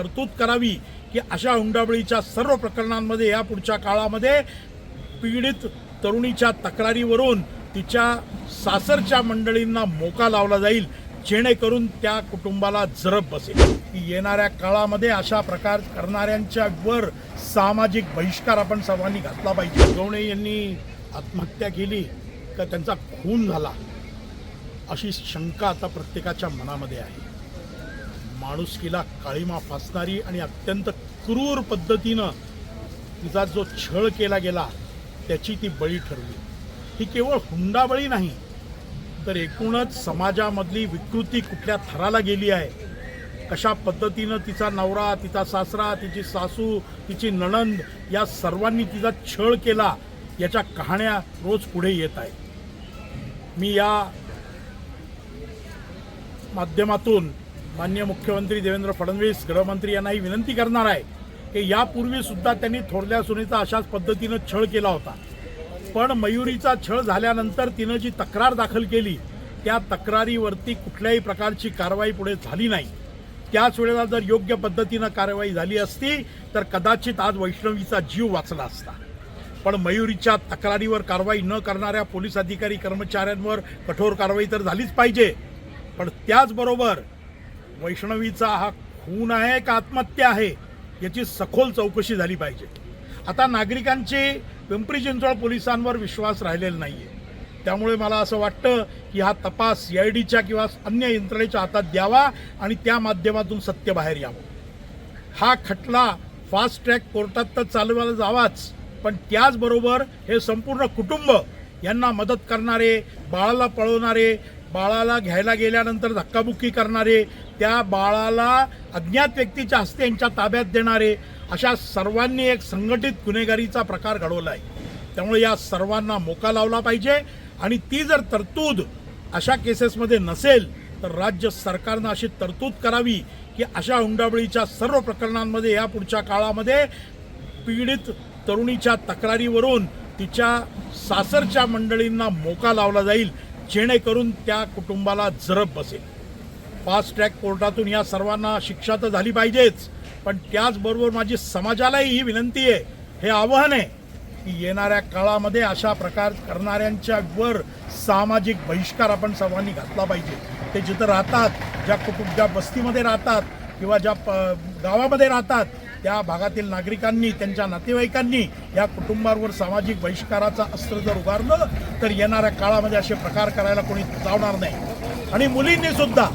तरतूद करावी की अशा हुंडाबळीच्या सर्व प्रकरणांमध्ये या पुढच्या काळामध्ये पीडित तरुणीच्या तक्रारीवरून तिच्या सासरच्या मंडळींना मोका लावला जाईल जेणेकरून त्या कुटुंबाला जरब बसेल. की येणाऱ्या काळामध्ये अशा प्रकार करणाऱ्यांच्या वर सामाजिक बहिष्कार आपण सर्वांनी घातला पाहिजे. गवणे यांनी आत्महत्या केली का त्यांचा खून झाला अशी शंका आता प्रत्येकाच्या मनामध्ये आहे. माणुसकीला काळीमा फासणारी आणि अत्यंत क्रूर पद्धतीनं तिचा जो छळ केला गेला त्याची ती बळी ठरली. ही केवळ हुंडाबळी नाही तर एकूणच समाजामधली विकृती कुठल्या थराला गेली आहे? कशा पद्धतीनं तिचा नवरा तिचा सासरा तिची सासू तिची नणंद या सर्वांनी तिचा छळ केला याच्या कहाण्या रोज पुढे येत आहेत. मी या माध्यमातून मान्य मुख्यमंत्री देवेंद्र फडणवीस गृहमंत्री यांनाही विनंती करणार आहे की यापूर्वीसुद्धा त्यांनी थोरल्या सुनेचा अशाच पद्धतीनं छळ केला होता. पण मयुरीचा छळ झाल्यानंतर तिनं जी तक्रार दाखल केली त्या तक्रारीवरती कुठल्याही प्रकारची कारवाई पुढे झाली नाही. त्याच वेळेला जर योग्य पद्धतीनं कारवाई झाली असती तर कदाचित आज वैष्णवीचा जीव वाचला असता. पण मयुरीच्या तक्रारीवर कारवाई न करणाऱ्या पोलीस अधिकारी कर्मचाऱ्यांवर कठोर कारवाई तर झालीच पाहिजे. पण त्याचबरोबर वैष्णवीचा हा खून आहे का आत्महत्या आहे याची सखोल चौकशी झाली पाहिजे. आता नागरिकांचे पिंपरी चिंचवड पोलिसांवर विश्वास राहिलेला नाही आहे त्यामुळे मला असं वाटतं की हा तपास सी आय डीच्या किंवा अन्य यंत्रणेच्या हातात द्यावा आणि त्या माध्यमातून सत्य बाहेर यावं. हा खटला फास्ट ट्रॅक कोर्टात तर चालवायला जावाच पण त्याचबरोबर हे संपूर्ण कुटुंब यांना मदत करणारे बाळाला पळवणारे बाळाला घ्यायला गेल्यानंतर धक्काबुक्की करणारे त्या बाळाला अज्ञात व्यक्तीच्या हस्ते यांच्या ताब्यात देणारे अशा सर्वांनी एक संघटित गुन्हेगारीचा प्रकार घडवला आहे त्यामुळे या सर्वांना मोका लावला पाहिजे आणि ती जर तरतूद अशा केसेसमध्ये नसेल तर राज्य सरकारनं अशी तरतूद करावी की अशा हुंडाबळीच्या सर्व प्रकरणांमध्ये या पुढच्या काळामध्ये पीडित तरुणीच्या तक्रारीवरून तिच्या सासरच्या मंडळींना मोका लावला जाईल. जेणेकरून त्या कुटुंबाला जरब बसेल. फास्ट ट्रॅक कोर्टातून या सर्वांना शिक्षा तर झाली पाहिजेच पण त्याचबरोबर माझी समाजालाही ही विनंती आहे हे आव्हान आहे की येणाऱ्या काळामध्ये अशा प्रकार करणाऱ्यांच्या वर सामाजिक बहिष्कार आपण सर्वांनी घातला पाहिजे. ते जिथं राहतात ज्या कुटुंब ज्या बस्तीमध्ये राहतात किंवा ज्या प गावामध्ये राहतात त्या भागातील नागरिकांनी त्यांच्या नातेवाईकांनी या कुटुंबावर सामाजिक बहिष्काराचा अस्त्र जर उभारलं तर येणाऱ्या काळामध्ये असे प्रकार करायला कोणी जावणार नाही. आणि मुलींनी सुद्धा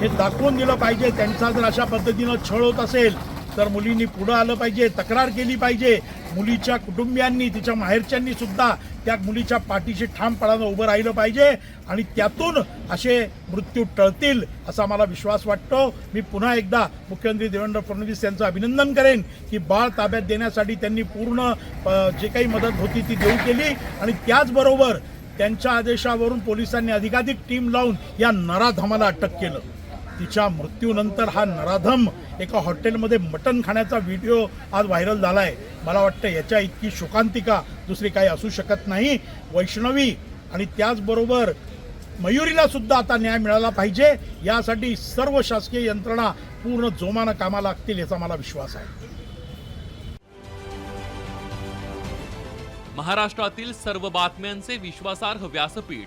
हे दाखवून दिलं पाहिजे त्यांचा जर अशा पद्धतीनं छळ होत असेल तर मुलींनी पुढं आलं पाहिजे तक्रार केली पाहिजे. मुलीच्या कुटुंबियांनी तिच्या माहेरच्यांनी सुद्धा त्या मुलीच्या पाठीशी ठामपणानं उभं राहिलं पाहिजे आणि त्यातून असे मृत्यू टळतील असा मला विश्वास वाटतो. मी पुन्हा एकदा मुख्यमंत्री देवेंद्र फडणवीस यांचं अभिनंदन करेन की बाळ ताब्यात देण्यासाठी त्यांनी पूर्ण जे काही मदत होती ती देऊ केली आणि त्याचबरोबर त्यांच्या आदेशावरून पोलिसांनी अधिकाधिक टीम लावून या नराधमाला अटक केलं. तिच्या मृत्यूनंतर हा नराधम एका हॉटेलमध्ये मटण खाण्याचा व्हिडिओ आज व्हायरल झाला आहे मला वाटतं याच्या इतकी शोकांतिका दुसरी काही असू शकत नाही. वैष्णवी आणि त्याचबरोबर मयुरीला सुद्धा आता न्याय मिळाला पाहिजे. यासाठी सर्व शासकीय यंत्रणा पूर्ण जोमानं कामाला लागतील याचा मला विश्वास आहे. महाराष्ट्रातील सर्व बातम्यांचे विश्वासार्ह व्यासपीठ.